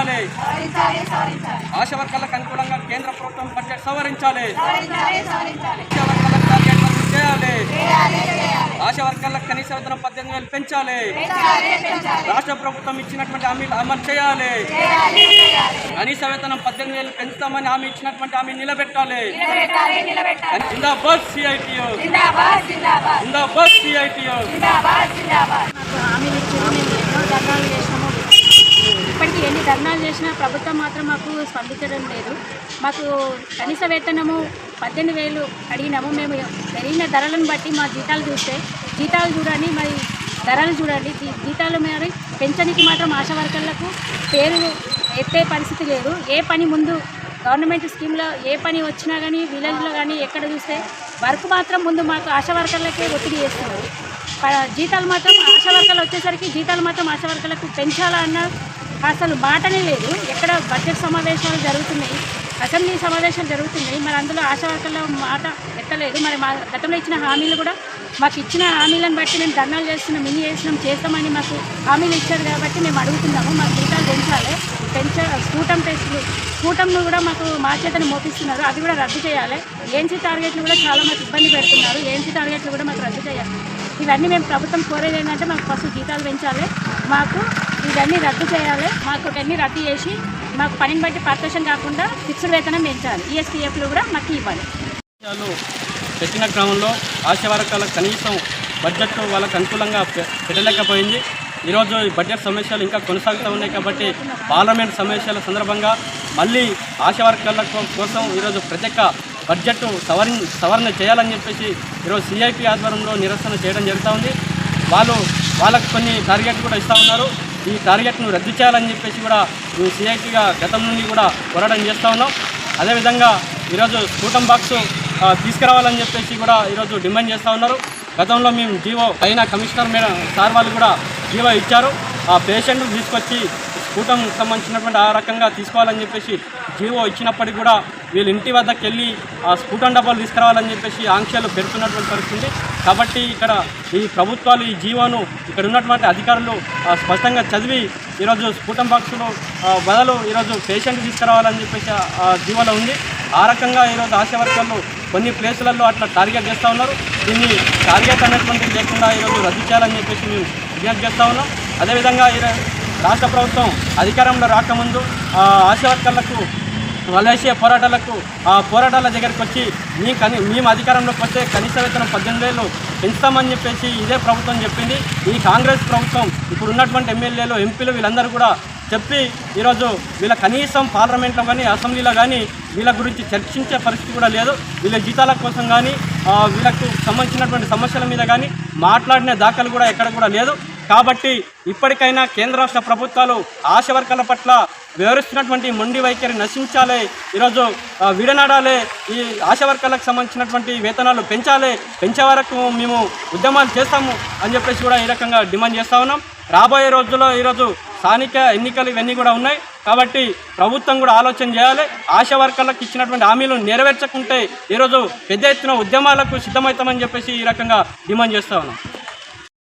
సవరించాలి. ఆశ వర్గాలకు అనుకూలంగా కేంద్ర ప్రభుత్వం బడ్జెట్ సవరించాలి. చేయాలి. ఆశ వర్గాలకు కనీస వేతనం పద్దెనిమిది వేలు పెంచాలి. రాష్ట్ర ప్రభుత్వం ఇచ్చినటువంటి హామీలు అమలు చేయాలి. కనీస వేతనం పద్దెనిమిది వేలు పెంచుతామని హామీ ఇచ్చినటువంటి హామీ నిలబెట్టాలి. జిందాబాద్ సిఐటియో సిఐటియో చేసినా ప్రభుత్వం మాత్రం మాకు స్పందించడం లేదు. మాకు కనీస వేతనము పద్దెనిమిది వేలు అడిగినాము. మేము పెరిగిన ధరలను బట్టి మా జీతాలు చూస్తే జీతాలు చూడండి మరి ధరలు చూడండి. జీతాలు మరి పెంచడానికి మాత్రం ఆశా వర్కర్లకు పేరు ఎత్తే పరిస్థితి లేదు. ఏ పని ముందు గవర్నమెంట్ స్కీమ్లో ఏ పని వచ్చినా కానీ విలేజ్లో కానీ ఎక్కడ చూస్తే వర్క్ మాత్రం ముందు మాకు ఆశా వర్కర్లకే ఒత్తిడి చేస్తున్నారు. జీతాలు మాత్రం ఆశా వర్కర్లు వచ్చేసరికి జీతాలు మాత్రం ఆశా వర్కర్లకు పెంచాలా అన్న అసలు మాటనే లేదు. ఎక్కడ బడ్జెట్ సమావేశాలు జరుగుతున్నాయి? అసెంబ్లీ సమావేశాలు జరుగుతున్నాయి. మరి అందులో ఆశావర్కర్ల మాట ఎత్తలేదు. మరి మా గతంలో ఇచ్చిన హామీలు కూడా మాకు ఇచ్చిన హామీలను బట్టి మేము ధర్నాలు చేస్తున్నాం మినీ చేస్తున్నాం చేస్తామని మాకు హామీలు ఇచ్చారు కాబట్టి మేము అడుగుతున్నాము. మాకు జీతాలు పెంచాలి. పెంచ స్కూటం టెస్టులు స్కూటంను కూడా మాకు మా చేతను మోపిస్తున్నారు. అది కూడా రద్దు చేయాలి. ఏఎన్సీ టార్గెట్లు కూడా చాలా మాకు ఇబ్బంది పెడుతున్నారు. ఏఎన్సీ టార్గెట్లు కూడా మాకు రద్దు చేయాలి. ఇవన్నీ మేము ప్రభుత్వం కోరేది ఏంటంటే మాకు ఫస్ట్ జీతాలు పెంచాలి. మాకు ఇవన్నీ రద్దు చేయాలి. మాకు ఇవన్నీ రద్దు చేసి మాకు పనిని బట్టి పార్టేషన్ కాకుండా ఫిక్స్డ్ వేతనం పెంచాలి. ఈఎస్టీఎఫ్లు కూడా మాకు ఇవ్వాలి. పెట్టిన క్రమంలో ఆశా వర్గాల కనీసం బడ్జెట్ వాళ్ళకు అనుకూలంగా పె- పెట్టలేకపోయింది. ఈరోజు ఈ బడ్జెట్ సమస్యలు ఇంకా కొనసాగుతూ ఉన్నాయి కాబట్టి పార్లమెంట్ సమస్యల సందర్భంగా మళ్ళీ ఆశా వర్గాల కోసం ఈరోజు ప్రత్యేక బడ్జెట్ సవరణ సవరణ చేయాలని చెప్పేసి ఈరోజు సిఐపి ఆధ్వర్యంలో నిరసన చేయడం జరుగుతూ ఉంది. వాళ్ళు వాళ్ళకు కొన్ని టార్గెట్ కూడా ఇస్తూ ఉన్నారు. ఈ టార్గెట్ను రద్దు చేయాలని చెప్పేసి కూడా మేము సీఐటీగా గతం నుండి కూడా పోరాటం చేస్తూ ఉన్నాం. అదేవిధంగా ఈరోజు స్కూటం బాక్స్ తీసుకురావాలని చెప్పేసి కూడా ఈరోజు డిమాండ్ చేస్తూ ఉన్నారు. గతంలో మేము జీవో అయిన కమిషనర్ మేడం సార్ వాళ్ళు కూడా జీవో ఇచ్చారు. ఆ పేషెంట్ను తీసుకొచ్చి స్కూటం సంబంధించినటువంటి ఆ రకంగా తీసుకోవాలని చెప్పేసి జీవో ఇచ్చినప్పటికీ కూడా వీళ్ళు ఇంటి వద్దకు వెళ్ళి ఆ స్ఫూటన్ డబ్బాలు తీసుకురావాలని చెప్పేసి ఆంక్షలు పెడుతున్నటువంటి పరిస్థితి కాబట్టి ఇక్కడ ఈ ప్రభుత్వాలు ఈ జీవోను ఇక్కడ ఉన్నటువంటి అధికారులు స్పష్టంగా చదివి ఈరోజు స్ఫూటం బాక్సులు బదులు ఈరోజు పేషెంట్ తీసుకురావాలని చెప్పేసి ఆ- జీవోలో ఉంది. ఆ రకంగా ఈరోజు ఆశా వర్కర్లు కొన్ని ప్లేసులలో అట్లా టార్గెట్ చేస్తూ ఉన్నారు. దీన్ని టార్గెట్ అనేటువంటిది లేకుండా ఈరోజు రద్దు చేయాలని చెప్పేసి మేము విజ్ఞప్తి చేస్తూ ఉన్నాం. అదేవిధంగా ఈరో- రాష్ట్ర ప్రభుత్వం అధికారంలో రాకముందు ఆశావర్కర్లకు ఆశా వర్కర్లకు మలేషియా పోరాటాలకు ఆ పోరాటాల దగ్గరికి వచ్చి మీ కని మేము అధికారంలోకి వస్తే కనీస వేతనం పద్దెనిమిది వేలు పెంచుతామని చెప్పేసి ఇదే ప్రభుత్వం చెప్పింది. ఈ కాంగ్రెస్ ప్రభుత్వం ఇప్పుడు ఉన్నటువంటి ఎమ్మెల్యేలు ఎంపీలు వీళ్ళందరూ కూడా చెప్పి ఈరోజు వీళ్ళ కనీసం పార్లమెంట్లో కానీ అసెంబ్లీలో కానీ వీళ్ళ గురించి చర్చించే పరిస్థితి కూడా లేదు. వీళ్ళ జీతాల కోసం కానీ వీళ్ళకు సంబంధించినటువంటి సమస్యల మీద కానీ మాట్లాడిన దాఖలు కూడా ఎక్కడ కూడా లేదు. కాబట్టి ఇప్పటికైనా కేంద్ర రాష్ట్ర ప్రభుత్వాలు ఆశ వర్గాల పట్ల వివరిస్తున్నటువంటి మొండి వైఖరి నశించాలి. ఈరోజు విడనాడాలి. ఈ ఆశ వర్గాలకు సంబంధించినటువంటి వేతనాలు పెంచాలి. పెంచే వరకు మేము ఉద్యమాలు చేస్తాము అని చెప్పేసి కూడా ఈ రకంగా డిమాండ్ చేస్తూ ఉన్నాం. రాబోయే రోజుల్లో ఈరోజు స్థానిక ఎన్నికలు ఇవన్నీ కూడా ఉన్నాయి. కాబట్టి ప్రభుత్వం కూడా ఆలోచన చేయాలి. ఆశా వర్కర్లకు ఇచ్చినటువంటి హామీలు నెరవేర్చకుంటే ఈరోజు పెద్ద ఎత్తున ఉద్యమాలకు సిద్ధమవుతామని చెప్పేసి ఈ రకంగా డిమాండ్ చేస్తా ఉన్నాం.